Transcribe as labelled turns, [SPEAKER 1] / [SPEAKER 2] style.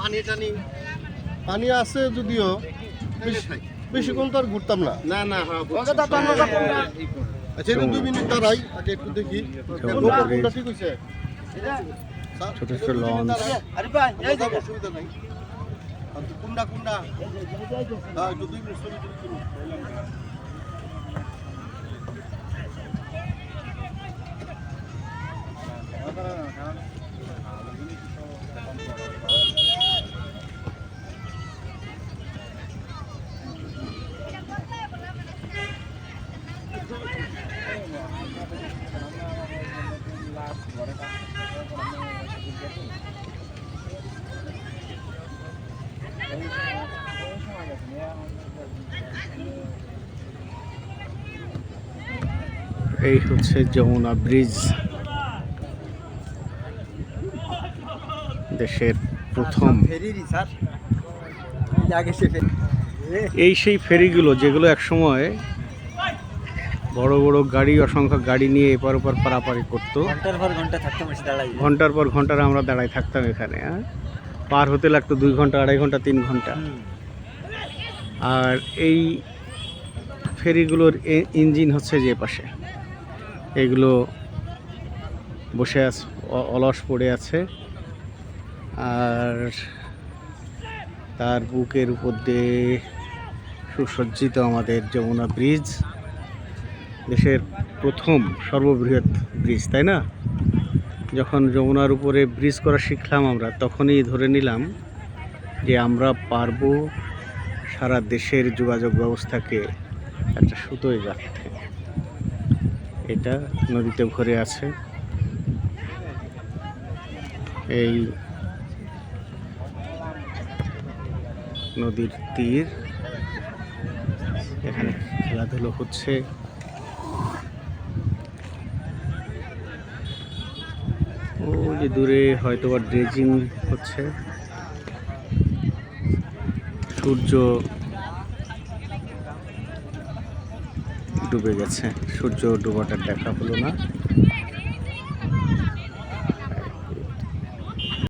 [SPEAKER 1] পানি টানি পানি আছে যদিও বেশি- বেশিক্ষণ তো আর ঘুরতাম না।
[SPEAKER 2] না না হ্যাঁ
[SPEAKER 1] আচ্ছা দুই মিনিট দাঁড়াই আগে একটু দেখি। কোনটা ঠিক হয়েছে
[SPEAKER 3] ছোট ছোট লঞ্চ।
[SPEAKER 1] নাই। কুন্ডা কুন্ডা হ্যাঁ একটু দুই মিনিট ছবি তুলি, তুলি।
[SPEAKER 3] এই হচ্ছে যমুনা ব্রিজ। দেশের প্রথম এই সেই ফেরিগুলো যেগুলো একসময় বড় বড় গাড়ি অসংখ্য গাড়ি নিয়ে এপার ওপার পারাপারি করতো।
[SPEAKER 2] ঘণ্টার পর ঘণ্টা থাকতাম দাঁড়াই।
[SPEAKER 3] ঘণ্টার পর ঘণ্টার আমরা দাঁড়াই থাকতাম এখানে হ্যাঁ? পার হতে লাগতো দুই ঘণ্টা আড়াই ঘণ্টা তিন ঘণ্টা। আর এই ফেরিগুলোর ইঞ্জিন হচ্ছে যে পাশে। এগুলো বসে আছে অলস পড়ে আছে। আর তার বুকের উপর দিয়ে সুসজ্জিত আমাদের যমুনা ব্রিজ। দেশের প্রথম সর্ববৃহৎ ব্রিজ, তাই না? যখন যমুনার উপরে ব্রিজ করা শিখলাম আমরা, তখনই ধরে নিলাম যে আমরা পারব সারা দেশের যোগাযোগ ব্যবস্থাকে একটা সুতোয় রাখতে এটা নদীতে ভরে আছে। এই নদীর তীর, এখানে খেলাধুলো হচ্ছে। ও যে দূরে হয়তো বা ড্রেজিং হচ্ছে। সূর্য ডুবে গেছে। সূর্য ডুবাটা দেখা হলো না।